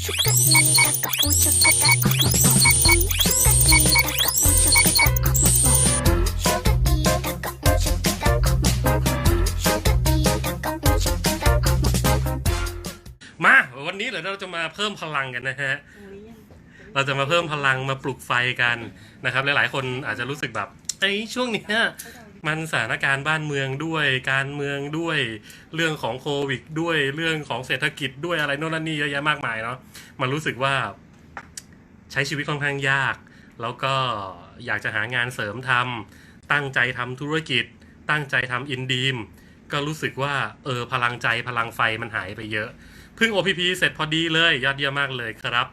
มาวันนี้เดี๋ยวเราจะมาเพิ่มพลังกันนะฮะ เราจะมาเพิ่มพลังมาปลุกไฟกันนะครับ หลายๆ คนอาจจะรู้สึกแบบไอ้ยช่วงเนี้ย มันสถานการณ์บ้านเมืองด้วยการเมืองด้วยเรื่องของโควิดด้วยเรื่องของเศรษฐกิจด้วยอะไรโน่นนี่เยอะแยะมากมายเนาะมันรู้สึกว่าใช้ชีวิตค่อนข้างยาก แล้วก็อยากจะหางานเสริมทำตั้งใจทำธุรกิจ ตั้งใจทำอินดีมก็รู้สึกว่าเออพลังใจพลังไฟมันหายไปเยอะเพิ่ง OPP เสร็จพอดีเลยยอดเยี่ยมมากเลยครับ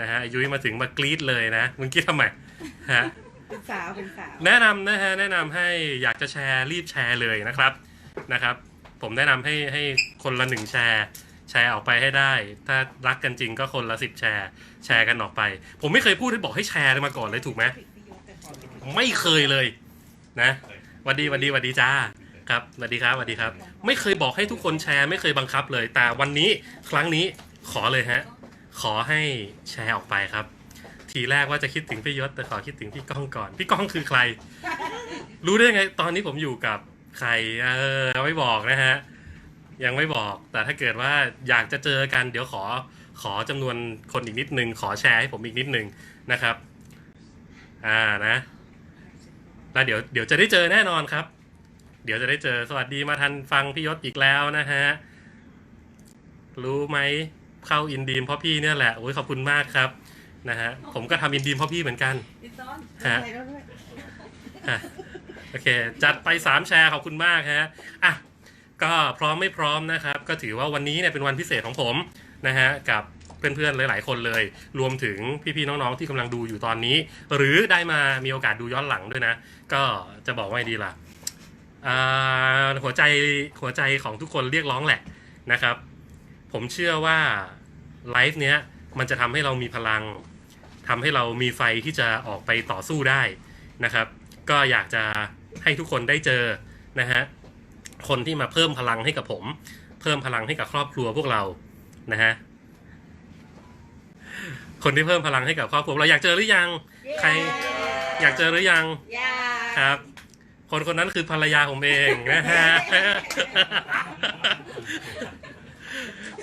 นะฮะยุ้ยมาถึงมากรี๊ดเลยนะมึงคิดทำไมฮะ เป็นสาวเป็นสาว แนะนำนะฮะแนะนำให้อยากจะแชร์รีบแชร์เลยนะครับนะครับ ผมแนะนำให้ให้คนละหนึ่งแชร์ แชร์ออกไปให้ได้ ถ้ารักกันจริงก็คนละสิบแชร์ แชร์กันออกไป ผมไม่เคยพูดให้บอกให้แชร์มาก่อนเลยถูกไหมไม่เคยเลยนะหวัสดีหวัสดีหวัสดีจ้าครับสวัสดีครับสวัสดีครับ ไม่เคยบอกให้ทุกคนแชร์ไม่เคยบังคับเลย แต่วันนี้ครั้งนี้ขอเลยฮะขอให้แชร์ออกไปครับ ทีแรกว่าจะคิดถึงพี่ยศแต่ขอคิดถึงพี่ก้องก่อน พี่ก้องคือใคร รู้ได้ไง ตอนนี้ผมอยู่กับใครเออยังไม่บอกนะฮะ ยังไม่บอก แต่ถ้าเกิดว่าอยากจะเจอกันเดี๋ยวขอขอจำนวนคนอีกนิดนึง ขอแชร์ให้ผมอีกนิดนึงนะครับ อ่านะ แล้วเดี๋ยวเดี๋ยวจะได้เจอแน่นอนครับ เดี๋ยวจะได้เจอสวัสดีมาทันฟังพี่ยศอีกแล้วนะฮะ รู้ไหมเข้าอินดีมเพราะพี่เนี่ยแหละโอ้ยขอบคุณมากครับ นะฮะผมก็ทำอินดีมเพราะพี่เหมือนกันดิซอนฮะใส่แล้วด้วยอะโอเค จัดไปสามแชร์ขอบคุณมากฮะอะก็พร้อมไม่พร้อมนะครับ ก็ถือว่าวันนี้เนี่ยเป็นวันพิเศษของผมนะฮะกับเพื่อนๆหลายๆคนเลย รวมถึงพี่ๆน้องๆที่กำลังดูอยู่ตอนนี้ หรือได้มามีโอกาสดูย้อนหลังด้วยนะ ก็จะบอกว่าไงดีล่ะอ่าหัวใจหัวใจของทุกคนเรียกร้องแหละนะครับ ผมเชื่อว่าไลฟ์เนี้ยมันจะทำให้เรามีพลัง ทำให้เรามีไฟที่จะออกไปต่อสู้ได้นะครับ ก็อยากจะให้ทุกคนได้เจอนะฮะคนที่มาเพิ่มพลังให้กับผม เพิ่มพลังให้กับครอบครัวพวกเรานะฮะคนที่เพิ่มพลังให้กับครอบครัวเราอยากเจอหรือยัง ใครอยากเจอหรือยังยาครับ คนคนนั้นคือภรรยาผมเองนะฮะ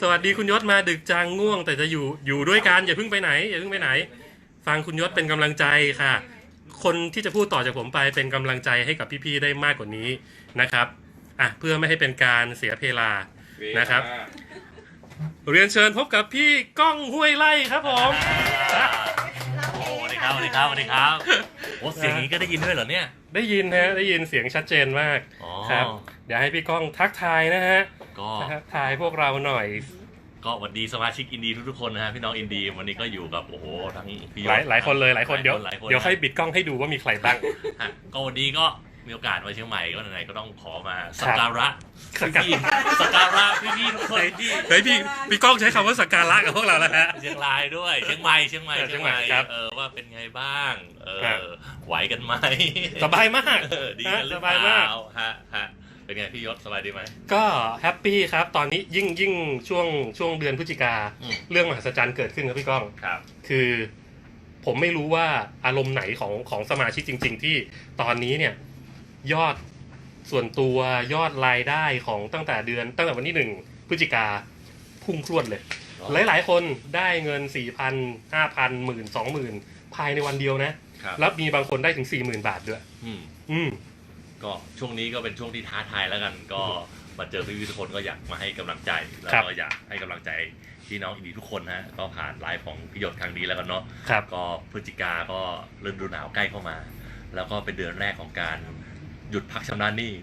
สวัสดีคุณยศมาดึกจังง่วง แต่จะอยู่อยู่ด้วยกันอย่าเพิ่งไปไหน อย่าเพิ่งไปไหน ฟังคุณยศเป็นกำลังใจค่ะ คนที่จะพูดต่อจากผมไปเป็นกำลังใจให้กับพี่ๆได้มากกว่านี้นะครับอะเพื่อไม่ให้เป็นการเสียเพลา นะครับ เรียนเชิญพบกับพี่ก้องห้วยไล่ครับผม โอ้สวัสดีครับสวัสดีครับสวัสดีครับโอ้เสียงอย่างนี้ก็ได้ยินด้วยเหรอเนี่ย ได้ยินฮะได้ยินเสียงชัดเจนมากอ๋อ ครับ เดี๋ยวให้พี่ก้องทักทายนะฮะก็ทักทายพวกเราหน่อย ก็สวัสดีสมาชิกอินดีทุกๆคนนะฮะพี่น้องอินดีวันนี้ก็อยู่กับโอ้โหทั้งพี่หลายหลายคนเลยหลายคนเดี๋ยวหลายคนเดี๋ยวค่อยบิดกล้องให้ดูว่ามีใครบ้างฮะก็วันนี้ก็มีโอกาสมาเชียงใหม่ก็ไหนๆก็ต้องขอมาสักการะสักการะพี่ๆสักการะพี่ๆทุกคนที่เฮ้ยพี่พี่ก้องใช้คำว่าสักการะกับพวกเราแล้วฮะเชียงรายด้วยเชียงใหม่เชียงใหม่เออเชียงใหม่ครับเออว่าเป็นไงบ้างเอครับอไหวกันไหมสบายมากเออดีกันหรือสเปบายมากล่าฮะฮะ เป็นไงพี่ยศสบายดีไหม ก็แฮปปี้ครับ ตอนนี้ยิ่งยิ่งช่วงช่วงเดือนพฤศจิกา อืม เรื่องมหัศจรรย์เกิดขึ้นครับพี่ก้อง ครับ คือ ผมไม่รู้ว่าอารมณ์ไหนของของสมาชิกจริง ๆ ที่ตอนนี้เนี่ย ยอดส่วนตัวยอดรายได้ของตั้งแต่เดือน ตั้งแต่วันที่หนึ่งพฤศจิกาพุ่งพรวดเลยหลาย ๆ คนได้เงินสี่พันห้าพันหมื่นสองหมื่นภายในวันเดียวนะ ครับแล้วมีบางคนได้ถึงสี่หมื่นบาทด้วย อืมอืม ก็ช่วงนี้ก็เป็นช่วงที่ท้าทายแล้วกัน ก็มาเจอพี่ๆทุกคนก็อยากมาให้กำลังใจแล้วครับก็อยากให้กำลังใจพี่น้องอินดีทุกคนนะฮะก็ผ่านไลฟ์ของพี่หยดครั้งนี้แล้วกันเนาะครับ ก็พฤศจิกาก็ฤดูหนาวใกล้เข้ามา แล้วก็เป็นเดือนแรกของการหยุดพักชำระหนี้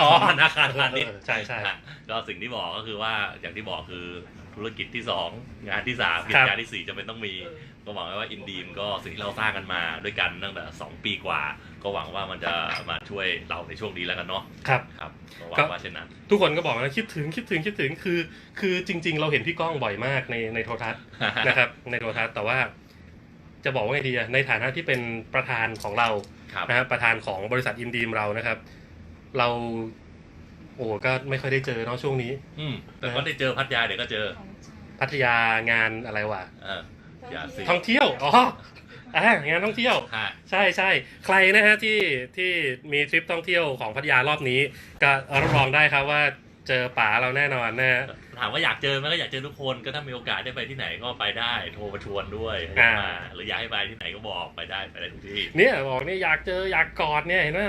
อ๋อของธนาคารพาณิชย์เออใช่ใช่ ฮะก็สิ่งที่บอกก็คือว่าอย่างที่บอกคือธุรกิจที่สองงานที่สามคกิรัจบการที่สี่จะเป็นต้องมี ก็หวังว่าอินดีมก็สิ่งที่เราสร้างกันมาด้วยกันตั้งแต่สองปีกว่า ก็หวังว่ามันจะมาช่วยเราในช่วงนี้แล้วกันเนาะครับครับก็หวัก็งว่าเช่นนั้น ทุกคนก็บอกนะคิดถึงคิดถึงคิดถึงคือ คือจริง ๆ เราเห็นพี่ก้องบ่อยมากในในโทรทัศน์นะครับ ในโทรทัศน์แต่ว่า จะบอกว่าไงดีอะในฐานะที่เป็นประธานของเราครับนะครับประธานของบริษัทอินดีมเรานะครับ เราโอ้ก็ไม่ค่อยได้เจอเนาะช่วงนี้ อืมแต่ก็ได้เจอพัทยาเดี๋ยวก็เจอ พัทยางานอะไรวะเอออย่าสิท่องเที่ยว อ๋อ อ่างานท่องเที่ยว ฮะ ใช่ใช่ใครนะฮะที่ที่มีทริปท่องเที่ยวของพัทยารอบนี้ก็รับรองได้ครับว่าเจอป๋าเราแน่นอนนะฮะ ถามว่าอยากเจอไหมก็อยากเจอทุกคนก็ถ้ามีโอกาสได้ไปที่ไหนก็ไปได้ โทรมาชวนด้วยให้อ่า มาหรืออยากให้ไปที่ไหนก็บอกไปได้ไปได้ทุกที่ เนี่ยบอกเนี่ยอยากเจออยากกอดเนี่ยเห็นไหม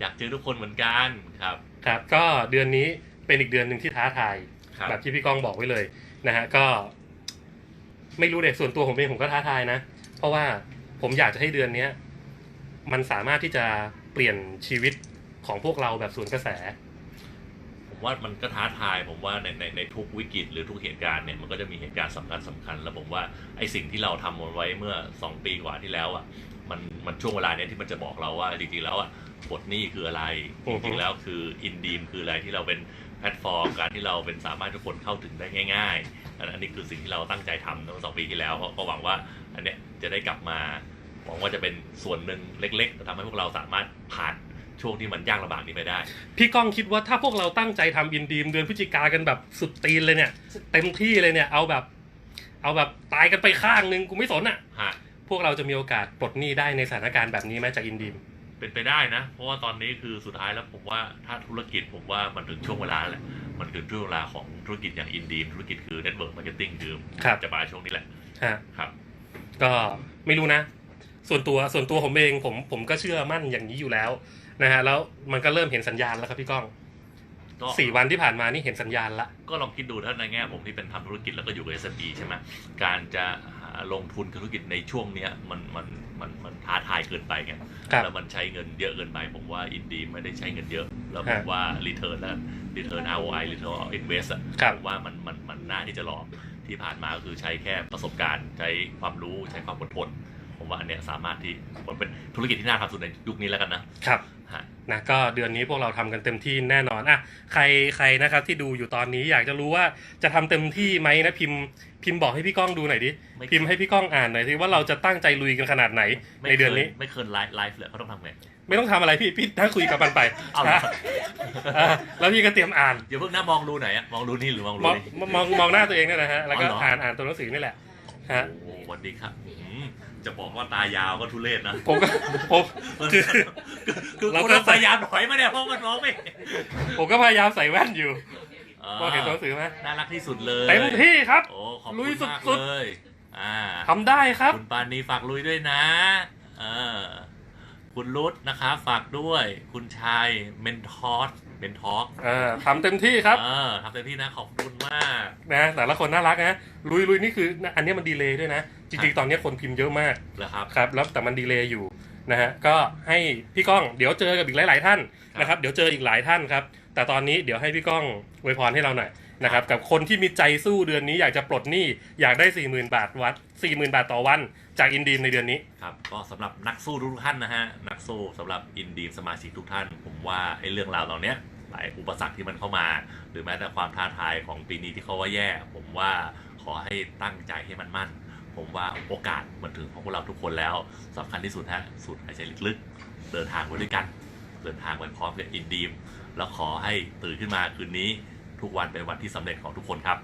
อยากเจอทุกคนเหมือนกันครับครับก็เดือนนี้เป็นอีกเดือนหนึ่งที่ท้าทาย ครับ แบบที่พี่ก้องบอกไว้เลยนะฮะก็ ไม่รู้เด็กส่วนตัวผมเองผมก็ท้าทายนะ เพราะว่าผมอยากจะให้เดือนเนี้ยมันสามารถที่จะเปลี่ยนชีวิตของพวกเราแบบสวนกระแส ผมว่ามันก็ท้าทายผมว่าในในในทุกวิกฤตหรือทุกเหตุการณ์เนี่ยมันก็จะมีเหตุการณ์สำคัญสำคัญ แล้วผมว่าไอ้สิ่งที่เราทำมันไว้เมื่อ 2 ปีกว่าที่แล้วอะมันมันช่วงเวลาเนี้ยที่มันจะบอกเราว่าจริงๆแล้วอะบทนี้คืออะไรอืจอฮึ ริงๆแล้วคืออินดีมคืออะไรที่เราเป็นแพลตฟอร์มการที่เราเป็นสามารถทุกคนเข้าถึงได้ง่าย อันอันนี้คือสิ่งที่เราตั้งใจทำเมื่อสองปีที่แล้วก็ก็หวังว่าอันเนี้ยจะได้กลับมาหวังว่าจะเป็นส่วนหนึ่งเล็กๆแต่ทำให้พวกเราสามารถผ่านช่วงที่มันยากลำบากนี้ไปได้ พี่ก้องคิดว่าถ้าพวกเราตั้งใจทำอินดีมเดือนพฤศจิกากันแบบสุดตีนเลยเนี่ย เต็มที่เลยเนี่ยเอาแบบ เอาแบบตายกันไปข้างนึงกูไม่สนอะ ฮะ พวกเราจะมีโอกาสปลดหนี้ได้ในสถานการณ์แบบนี้ไหมจากอินดีม เป็นไปได้นะ เพราะว่าตอนนี้คือสุดท้ายแล้วผมว่าถ้าธุรกิจผมว่ามันถึงช่วงเวลาแหละ มันถึงช่วงเวลาของธุรกิจอย่างอินดีมธุรกิจคือเน็ตเวิร์กมาร์เก็ตติ้งคือครับ จะมาช่วงนี้แหละฮะครับก็ไม่รู้นะ ส่วนตัวส่วนตัวผมเองผมผมก็เชื่อมั่นอย่างนี้อยู่แล้วนะฮะแล้วมันก็เริ่มเห็นสัญญาณแล้วครับพี่ก้องก็สี่วันที่ผ่านมานี่เห็นสัญญาณละ ก็ลองคิดดูถ้าในแง่ผมที่เป็นทำธุรกิจแล้วก็อยู่กับ SME ใช่ไหมการจะหาลงทุนกับธุรกิจในช่วงเนี้ยมันมัน มันมันท้าทายเกินไปไงครับแล้วมันใช้เงินเยอะเกินไปผมว่าอินดีไม่ได้ใช้เงินเยอะ แล้วผมฮะว่า Return และ Return ROI Return on Invest อะครับผมว่ามันมันมันน่าที่จะหลอกที่ผ่านมาก็คือใช้แค่ประสบการณ์ ใช้ความรู้ใช้ความอดทนผมว่าอันเนี้ยสามารถที่ผมเป็นธุรกิจที่น่าทำสุดในยุคนี้แล้วกันนะครับฮะ นะก็เดือนนี้พวกเราทำกันเต็มที่แน่นอนอะใครใครนะครับที่ดูอยู่ตอนนี้อยากจะรู้ว่าจะทำเต็มที่ไหมนะพิมพ์พิมพ์บอกให้พี่ก้องดูหน่อยดิไม่พิมพ์ให้พี่ก้องอ่านหน่อยสิว่าเราจะตั้งใจลุยกันขนาดไหนไม่ในเดือนนี้คยไม่เคยไลฟ์ไลฟ์เลยเขาต้องทำไงไม่ต้องทำอะไรพี่พี่นั่งคุยกับมันไปเอาเหรอนะอะแล้วพี่ก็เตรียมอ่านอย่าเพิ่งหน้ามองรูไหนอะมองรูนี่หรือมองรูมองนี่มองมองหน้าตัวเองเนี่ยนะฮะแล้วก็อ๋อเหรออ่อ่านอ่านตัวหนังสือนี่แหละฮะโอ้โหวันดีครับอืมจะบอกว่าตายาวก็ทุเรศนะผมก็ผมคือ คือเราคุณก็พยายามถอยมาเนี่ยเพราะมันมองไม่เห็นผมก็พยายามใส่แว่นอยู่อ่าว่าเห็นตัวหนังสือไหมน่ารักที่สุดเลยเต็มที่ครับโอ้ขอบลุคุยณมากสุดๆเลยอ่าทำได้ครับ คุณปานีฝากลุยด้วยนะเออคุณรุดนะคะฝากด้วย คุณชายเมนทอสเมนทอสเออทำเต็มที่ครับเออทำเต็มที่นะขอบคุณมากนะแต่ละคนน่ารักนะลุยลุยนี่คือ อันนี้มันดีเลย์ด้วยนะจครัริงบๆตอนนี้คนพิมพ์เยอะมากแล้วครับครับ แล้วแต่มันดีเลย์อยู่ นะฮะก็ให้พี่ก้องเดี๋ยวเจอกับอีกหลาย ๆ ท่านครับนะครับ เดี๋ยวเจออีกหลายท่านครับ แต่ตอนนี้เดี๋ยวให้พี่ก้องอวยพรให้เราหน่อยนะครับกับคนที่มีใจสู้เดือนนี้อยากจะปลดหนี้อยากได้ 40,000 บาทวัด 40,000 บาทต่อวันจากอินดีมในเดือนนี้ครับก็สำหรับนักสู้ทุกท่านนะฮะนักสู้สำหรับอินดีมสมาชิกทุกท่าน ผมว่าไอ้เรื่องราวเหล่าเนี้ยหลายอุปสรรคที่มันเข้ามา หรือแม้แต่ความท้าทายของปีนี้ที่เขาว่าแย่ ผมว่าขอให้ตั้งใจให้มันมั่น ผมว่าโอกาสมันถึงของพวกเราทุกคนแล้วสำคัญที่สุดฮะสูดหายใจลึกๆ เดินทางไปด้วยกัน เดินทางไปพร้อมกับอินดีม แล้วขอให้ตื่นขึ้นมาคืนนี้ทุกวันเป็นวันที่สำเร็จของทุกคนครับ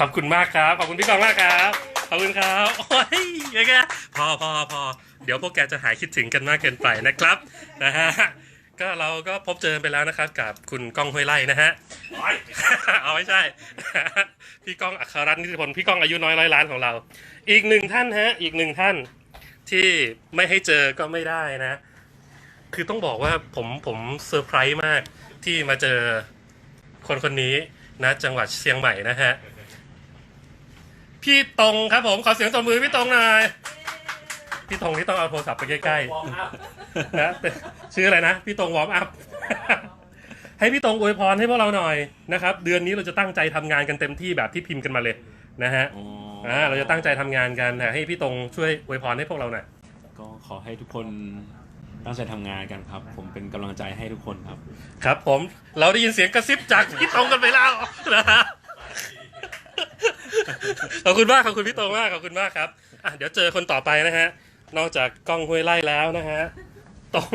ขอบคุณมากครับ ขอบคุณพี่กองมากครับ ขอบคุณครับโอ้ยยังไงพอพอพอเดี๋ยวพวกแกจะหายคิดถึงกันมากเกินไปนะครับนะฮะ ก็เราก็พบเจอไปแล้วนะครับ กับคุณก้องห้วยไล่นะฮะ เอาไม่ใช่ พี่ก้องอัครรัตน์นิติพลพี่ก้องอายุน้อยร้อยล้านของเรา อีกหนึ่งท่านฮะ อีกหนึ่งท่านที่ไม่ให้เจอก็ไม่ได้นะ คือต้องบอกว่าผมผมเซอร์ไพรส์มากที่มาเจอคนคนนี้นะจังหวัดเชียงใหม่นะฮะ พี่ตรงครับผมขอเสียงตบมือพี่ตรงหน่อยพี่ตรงนี่ต้องเอาโทรศัพท์ไปใกล้ๆ นะชื่ออะไรนะ พี่ตรงวอร์มอัพ ให้พี่ตรงอวยพรให้พวกเราหน่อยนะครับ เดือนนี้เราจะตั้งใจทำงานกันเต็มที่แบบที่พิมพ์กันมาเลยนะฮะอ่าเราจะตั้งใจทำงานกันนะให้พี่ตรงช่วยอวยพรให้พวกเราหน่อยก็ขอให้ทุกคนตั้งใจทำงานกันครับ ผมเป็นกำลังใจให้ทุกคนครับ ครับผมเราได้ยินเสียงกระซิบจากพี่ตรงกันไปแล้วนะฮะขอบคุณมากขอบคุณพี่ตรงมากขอบคุณมากครับอะเดี๋ยวเจอคนต่อไปนะฮะนอกจากกล้องห้วยไล่แล้วนะฮะ ตรง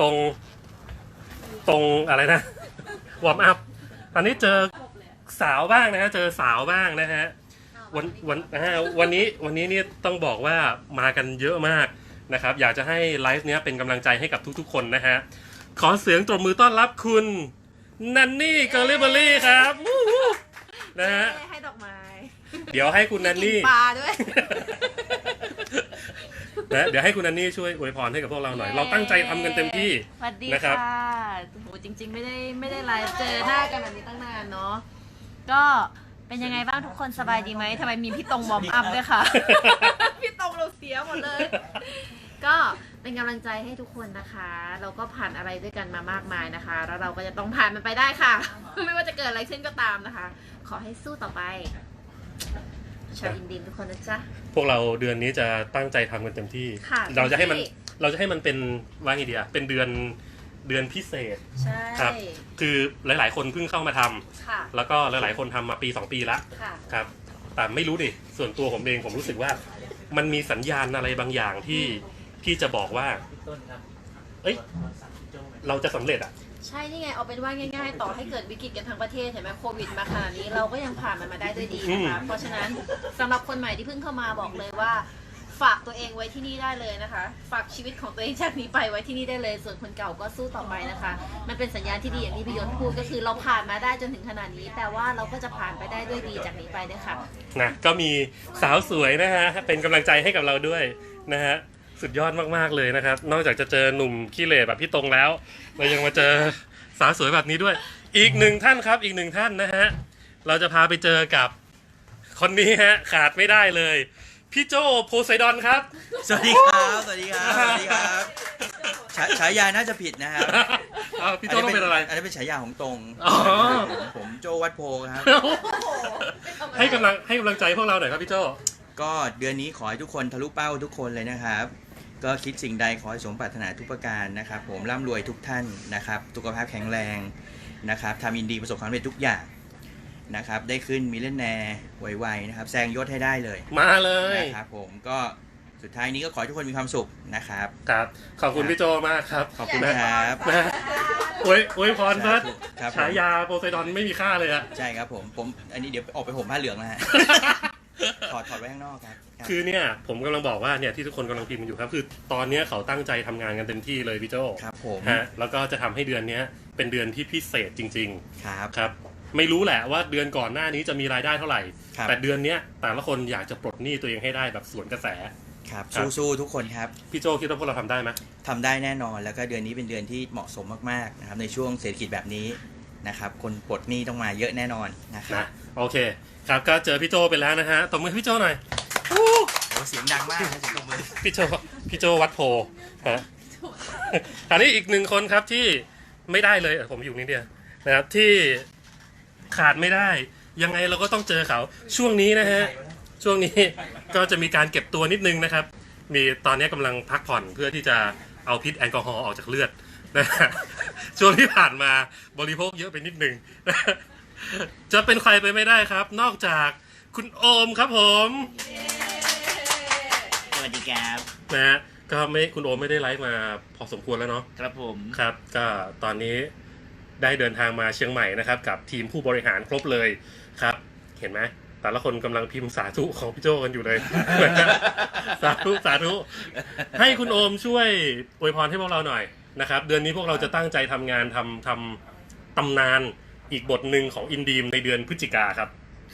ตรงตรงอะไรนะวอร์มอัพตอนนี้เจอสาวบ้างนะฮะเจอสาวบ้างนะฮะวันวันนะฮะวันนี้วันนี้เนี่ยต้องบอกว่ามากันเยอะมากนะครับ อยากจะให้ไลฟ์เนี้ยเป็นกำลังใจให้กับทุกๆ คนนะฮะขอเสียงตบมือต้อนรับคุณนันนี่เกอร์ลิเบอรี่ครับวู้ฮู้นะฮะให้ดอกไม้ เดี๋ยวให้คุณนันนี่กิปลาด้วย นะเดี๋ยวให้คุณนันนี่ช่วยอวยพรให้กับพวกเราหน่อย เราตั้งใจทำกันเต็มที่ สวัสดีนะครับค่ะโอ้โหจริง ๆ ไม่ได้ไม่ได้ไลฟ์เจอหน้ากันแบบนี้ตั้งนานเนาะ ก็เป็นยังไงบ้างทุกคนสบายดีไหมทำไมมีพี่ตรงวอร์มอัพด้วยค่ะพี่ตรงเราเสียหมดเลย ก็เป็นกำลังใจให้ทุกคนนะคะ เราก็ผ่านอะไรด้วยกันมามากมายนะคะ แล้วเราก็จะต้องผ่านมันไปได้ค่ะ ไม่ว่าจะเกิดอะไรขึ้นก็ตามนะคะ ขอให้สู้ต่อไป ชาวอินดีมทุกคนนะจ๊ะ พวกเราเดือนนี้จะตั้งใจทำกันเต็มที่ ค่ะเราจะให้มันเต็มที่ เราจะให้มันเป็นว่าไงดีอะเป็นเดือนเดือนพิเศษ ใช่ครับ คือหลายๆ คนเพิ่งเข้ามาทำค่ะ แล้วก็หลายๆ คนทำมาปี 2 ปีละค่ะ ครับ แต่ไม่รู้ดิ ส่วนตัวผมเองผมรู้สึกว่า มันมีสัญญาณอะไรบางอย่างที่ที่จะบอกว่า เอ้ย เราจะสำเร็จอะ ใช่นี่ไงเอาเป็นว่าง่าย ๆ ต่อให้เกิดวิกฤตกันทั้งประเทศเห็นไหมโควิดมาขนาดนี้เราก็ยังผ่านมันมาได้ด้วยดีนะคะเพราะฉะนั้นสำหรับคนใหม่ที่เพิ่งเข้ามาบอกเลยว่า ฝากตัวเองไว้ที่นี่ได้เลยนะคะ ฝากชีวิตของตัวเองจากนี้ไปไว้ที่นี่ได้เลย ส่วนคนเก่าก็สู้ต่อไปนะคะ มันเป็นสัญญาณที่ดีอย่างที่พี่ยศพูดก็คือเราผ่านมาได้จนถึงขนาดนี้ แต่ว่าเราก็จะผ่านไปได้ด้วยดีจากนี้ไปด้วยค่ะนะก็มีสาวสวยนะฮะเป็นกำลังใจให้กับเราด้วยนะฮะ สุดยอดมากๆเลยนะครับ นอกจากจะเจอหนุ่มขี้เหร่แบบพี่ตรงแล้วเรายังมาเจอสาวสวยแบบนี้ด้วย อีกหนึ่งท่านครับ อีกหนึ่งท่านนะฮะเราจะพาไปเจอกับคนนี้ฮะขาดไม่ได้เลย พี่โจโพไซดอนครับ สวัสดีครับ สวัสดีครับ สวัสดีครับฉาฉายาน่าจะผิดนะครับอ้าวพี่โจต้องเป็นอะไร อันนี้เป็นฉายาของตรงอ๋อ ผมผมโจวัดโพครับ ให้กำลังให้กำลังใจพวกเราหน่อยครับพี่โจ ก็เดือนนี้ขอให้ทุกคนทะลุเป้าทุกคนเลยนะครับ ก็คิดสิ่งใดขอให้สมปรารถนาทุกประการนะครับผมร่ำรวยทุกท่านนะครับสุขภาพแข็งแรงนะครับทำอินดีประสบความสำเร็จทุกอย่างนะครับได้ขึ้นมิเลนแนร์ไวๆนะครับแซงยศให้ได้เลยมาเลยนะครับผมก็สุดท้ายนี้ก็ขอให้ทุกคนมีความสุขนะครับครับ ขอบคุณพี่โจมากครับ ขอบคุณนะครับนะโอ้ยโอ้ยพรพัดครับผมฉายาโพไซดอนไม่มีค่าเลยอะใช่ครับผมผมอันนี้เดี๋ยวออกไปห่มผ้าเหลืองนะฮะ ถอดถอดไว้ข้างนอกครับรับคือเนี่ยผมกำลังบอกว่าเนี่ยที่ทุกคนกำลังพิมพ์กันอยู่ครับ คือตอนเนี้ยเขาตั้งใจทำงานกันเต็มที่เลยพี่โจครับผมฮะแล้วก็จะทำให้เดือนเนี้ยเป็นเดือนที่พิเศษจริง ครับ ๆ ครับ ไม่รู้แหละว่าเดือนก่อนหน้านี้จะมีรายได้เท่าไหร่ ครับ แต่เดือนเนี้ยแต่ละคนอยากจะปลดหนี้ตัวเองให้ได้แบบสวนกระแส ครับครับ สู้ๆทุกคนครับพี่โจคิดว่าพวกเราทำได้ไหมทำได้แน่นอนแล้วก็เดือนนี้เป็นเดือนที่เหมาะสมมากๆนะครับในช่วงเศรษฐกิจแบบนี้นะครับคนปลดหนี้ต้องมาเยอะแน่นอนนะครับ นะโอเค ครับก็เจอพี่โจไปแล้วนะฮะตบมือให้พี่โจหน่อยโอ้เสียงดังมากนะเสียงตบมือพี่โจพี่โจวัดโพฮะอันนี้อีกหนึ่งคนครับที่ไม่ได้เลยเออผมอยู่นี่เดียวนะครับที่ขาดไม่ได้ ยังไงเราก็ต้องเจอเขาช่วงนี้นะฮะ ช่วงนี้ก็จะมีการเก็บตัวนิดนึงนะครับ มีตอนนี้กำลังพักผ่อนเพื่อที่จะเอาพิษแอลกอฮอล์ออกจากเลือดนะฮะช่วงที่ผ่านมาบริโภคเยอะไปนิดนึง จะเป็นใครไปไม่ได้ครับ นอกจากคุณโอมครับผมสวัสดีครับนะฮะก็ไม่คุณโอมไม่ได้ไลฟ์มาพอสมควรแล้วเนาะครับผม ครับ ก็ตอนนี้ได้เดินทางมาเชียงใหม่นะครับ กับทีมผู้บริหารครบเลยครับ เห็นไหมแต่ละคนกำลังพิมพ์สาธุของพี่โจกันอยู่เลย สาธุสาธุให้คุณโอมช่วยอวยพรให้พวกเราหน่อยนะครับ เดือนนี้พวกเราจะตั้งใจทำงานทำทำตำนาน อีกบทหนึ่งของอินดีมในเดือนพฤศจิกาครับ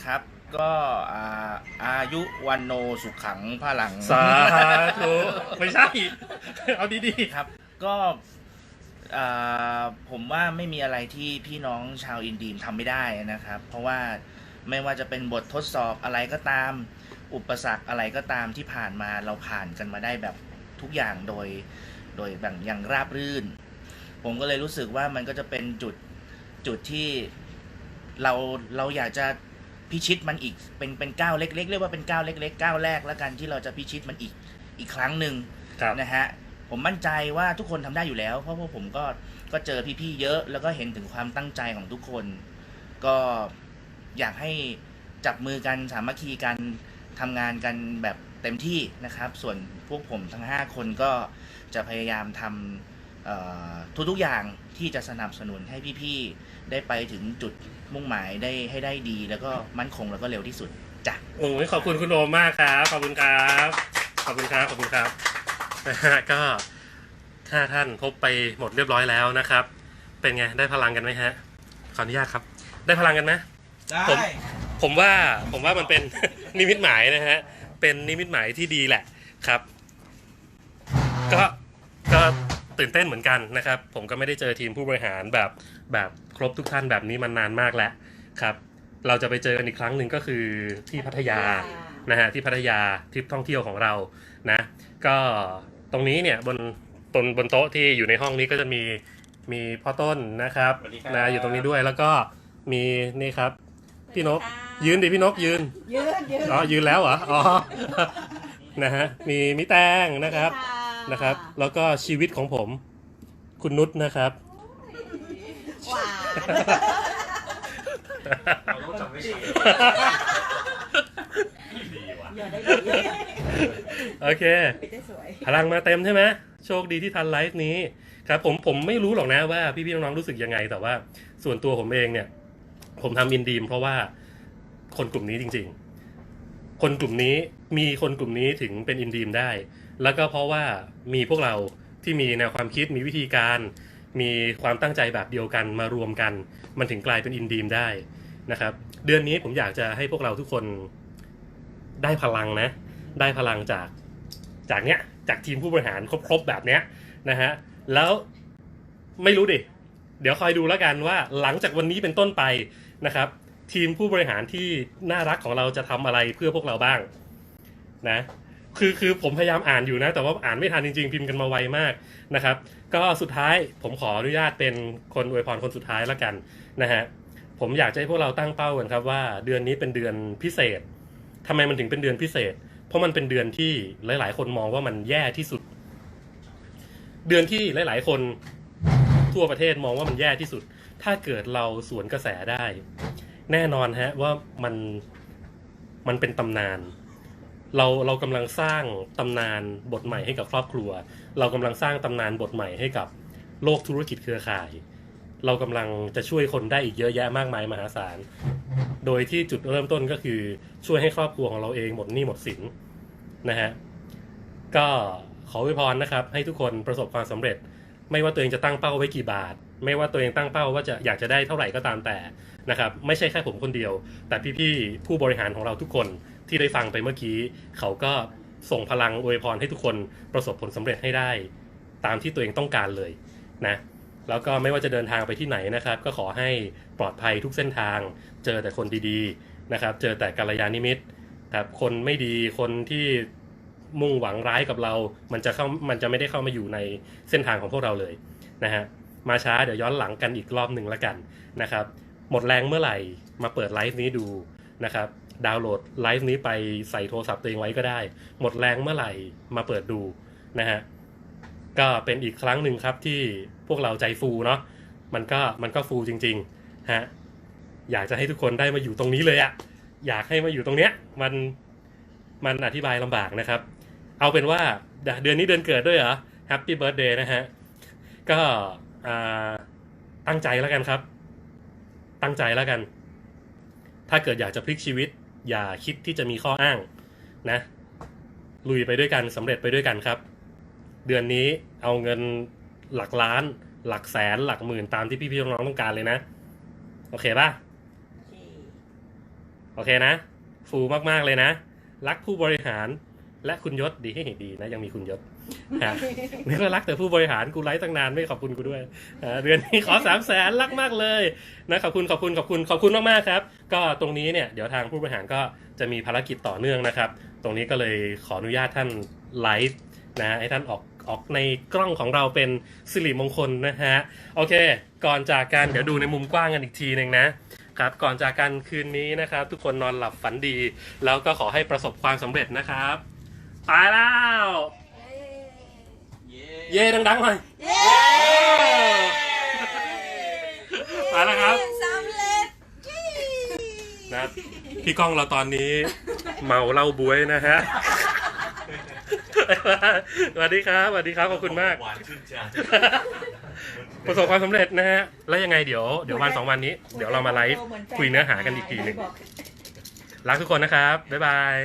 ครับ ก็อ่าอายุวันโนสุขังพลัง สาธุไม่ใช่ เอาดีๆครับ ก็อ่าผมว่าไม่มีอะไรที่พี่น้องชาวอินดีมทำไม่ได้นะครับ เพราะว่าไม่ว่าจะเป็นบททดสอบอะไรก็ตาม อุปสรรคอะไรก็ตามที่ผ่านมาเราผ่านกันมาได้แบบทุกอย่างโดย โดยแบบอย่างราบรื่น ผมก็เลยรู้สึกว่ามันก็จะเป็นจุด จุดที่เราเราอยากจะพิชิตมันอีกเป็นเป็นก้าวเล็กๆเรียกว่าเป็นก้าวเล็กๆก้าวแรกแล้วกันที่เราจะพิชิตมันอีกอีกครั้งหนึ่งครับนะฮะผมมั่นใจว่าทุกคนทำได้อยู่แล้ว เพราะว่าผมก็ก็เจอพี่ๆเยอะแล้วก็เห็นถึงความตั้งใจของทุกคน ก็อยากให้จับมือกันสามัคคีกันทำงานกันแบบเต็มที่นะครับ ส่วนพวกผมทั้ง 5 คนก็จะพยายามทำเอ่อ ทุกๆอย่างที่จะสนับสนุนให้พี่ๆได้ไปถึงจุดมุ่งหมายได้ให้ได้ดี แล้วก็มั่นคงแล้วก็เร็วที่สุดจ้ะโอ้ยขอบคุณคุณโอมมากครับ ขอบคุณครับ ขอบคุณครับ ขอบคุณครับนะฮะก็ห้าท่านพบไปหมดเรียบร้อยแล้วนะครับ เป็นไงได้พลังกันไหมฮะขออนุญาตครับ ได้พลังกันไหมได้ผมผมว่าผมว่ามันเป็น นิมิตหมายนะฮะเป็นนิมิตหมายที่ดีแหละครับ ก็ก็ ตื่นเต้นเหมือนกันนะครับ ผมก็ไม่ได้เจอทีมผู้บริหารแบบแบบครบทุกท่านแบบนี้มานานมากแล้วครับ เราจะไปเจอกันอีกครั้งหนึ่งก็คือที่พัทยานะฮะที่พัทยาทริปท่องเที่ยวของเรานะ ก็ตรงนี้เนี่ยบนตนบนโต๊ะที่อยู่ในห้องนี้ก็จะมีมีพ่อต้นนะครับสวัสดีครับ นะอยู่ตรงนี้ด้วยแล้วก็มีนี่ครับ พี่นก ยืนดิพี่นกยืนยืนยืนอ๋อยืนแล้วเหรออ๋อนะฮะมีมิแตงนะครับ นะครับ แล้วก็ชีวิตของผม คุณนุชนะครับ หวานเราต้องจำไว้ใช้ดีว่ะอย่าได้ดีโอเคไปได้สวย พลังมาเต็มใช่ไหมโชคดีที่ทันไลฟ์นี้ครับผมผมไม่รู้หรอกนะว่าพี่ๆน้องๆรู้สึกยังไง แต่ว่าส่วนตัวผมเองเนี่ย ผมทำอินดีมเพราะว่าคนกลุ่มนี้จริง ๆ คนกลุ่มนี้มีคนกลุ่มนี้ถึงเป็นอินดีมได้ แล้วก็เพราะว่ามีพวกเราที่มีแนวความคิดมีวิธีการ มีความตั้งใจแบบเดียวกันมารวมกัน มันถึงกลายเป็นอินดีมได้นะครับ เดือนนี้ผมอยากจะให้พวกเราทุกคนได้พลังนะ ได้พลังจากจากเนี้ยจากทีมผู้บริหารครบๆแบบเนี้ยนะฮะแล้วไม่รู้ดิเดี๋ยวคอยดูแล้วกันว่าหลังจากวันนี้เป็นต้นไปนะครับ ทีมผู้บริหารที่น่ารักของเราจะทำอะไรเพื่อพวกเราบ้างนะ คือคือผมพยายามอ่านอยู่นะ แต่ว่าอ่านไม่ทันจริงๆ พิมพ์กันมาไวมากนะครับ ก็สุดท้ายผมขออนุญาตเป็นคนอวยพรคนสุดท้ายแล้วกันนะฮะผมอยากจะให้พวกเราตั้งเป้ากันครับว่าเดือนนี้เป็นเดือนพิเศษทำไมมันถึงเป็นเดือนพิเศษ เพราะมันเป็นเดือนที่หลาย ๆ คนมองว่ามันแย่ที่สุด เดือนที่หลาย ๆ คนทั่วประเทศมองว่ามันแย่ที่สุด ถ้าเกิดเราสวนกระแสได้ แน่นอนฮะว่ามันมันเป็นตำนาน เราเรากำลังสร้างตำนานบทใหม่ให้กับครอบครัว เรากำลังสร้างตำนานบทใหม่ให้กับโลกธุรกิจเครือข่าย เรากำลังจะช่วยคนได้อีกเยอะแยะมากมายมหาศาล โดยที่จุดเริ่มต้นก็คือช่วยให้ครอบครัวของเราเองหมดหนี้หมดสินนะฮะก็ขออวยพรนะครับ ให้ทุกคนประสบความสำเร็จ ไม่ว่าตัวเองจะตั้งเป้าไว้กี่บาท ไม่ว่าตัวเองตั้งเป้าว่าจะอยากจะได้เท่าไหร่ก็ตามแต่นะครับ ไม่ใช่แค่ผมคนเดียว แต่พี่ๆผู้บริหารของเราทุกคน ที่ได้ฟังไปเมื่อกี้ เขาก็ส่งพลังอวยพรให้ทุกคนประสบผลสำเร็จให้ได้ ตามที่ตัวเองต้องการเลยนะ แล้วก็ไม่ว่าจะเดินทางไปที่ไหนนะครับ ก็ขอให้ปลอดภัยทุกเส้นทาง เจอแต่คนดีๆนะครับ เจอแต่กัลยาณมิตรครับคนไม่ดีคนที่มุ่งหวังร้ายกับเรา มันจะเข้ามันจะไม่ได้เข้ามาอยู่ในเส้นทางของพวกเราเลยนะฮะมาช้าเดี๋ยวย้อนหลังกันอีกรอบหนึ่งแล้วกันนะครับ หมดแรงเมื่อไหร่มาเปิดไลฟ์นี้ดูนะครับ ดาวน์โหลดไลฟ์นี้ไปใส่โทรศัพท์ตัวเองไว้ก็ได้ หมดแรงเมื่อไหร่มาเปิดดูนะฮะก็เป็นอีกครั้งหนึ่งครับที่พวกเราใจฟูเนาะมันก็มันก็ฟูจริงๆฮะอยากจะให้ทุกคนได้มาอยู่ตรงนี้เลยอะอยากให้มาอยู่ตรงเนี้ยมันมันอธิบายลำบากนะครับ เอาเป็นว่าเดือนนี้เดือนเกิดด้วยเหรอแฮปปี้เบิร์ดเดย์นะฮะก็ตั้งใจแล้วกันครับ ตั้งใจแล้วกัน ถ้าเกิดอยากจะพลิกชีวิต อย่าคิดที่จะมีข้ออ้างนะ ลุยไปด้วยกันสำเร็จไปด้วยกันครับ เดือนนี้เอาเงินหลักล้าน หลักแสนหลักหมื่นตามที่พี่ๆน้องๆต้องการเลยนะ โอเคป่ะ โอเคนะ ฟูมากๆเลยนะ รักผู้บริหารและคุณยศดีให้ดีนะ ยังมีคุณยศฮะนี่ก็รักแต่ผู้บริหารกูไลฟ์ตั้งนานไม่ขอบคุณกูด้วยอ่าเดือนนี้ขอสามแสนรักมากเลยนะขอบคุณขอบคุณขอบคุณขอบคุณมากๆครับ ก็ตรงนี้เนี่ยเดี๋ยวทางผู้บริหารก็จะมีภารกิจต่อเนื่องนะครับ ตรงนี้ก็เลยขออนุญาตท่านไลฟ์นะให้ท่านออกออกในกล้องของเราเป็นสิริมงคลนะฮะ โอเค ก่อนจากกันเดี๋ยวดูในมุมกว้างกันอีกทีหนึ่งนะครับ ก่อนจากกันคืนนี้นะครับ ทุกคนนอนหลับฝันดี แล้วก็ขอให้ประสบความสำเร็จนะครับตายแล้ว เย่ดังๆหน่อยเย่มาแล้วครับสำเร็จนะ พี่ก้องเราตอนนี้ เมาเหล้าบวยนะฮะสวัสดีครับสวัสดีครับขอบคุณมากประสบความสำเร็จนะฮะ แล้วยังไงเดี๋ยวเดี๋ยววันสองวันนี้ เดี๋ยวเรามาไลฟ์คุยเนื้อหากันอีกทีหนึ่งรักทุกคนนะครับ บ๊ายบาย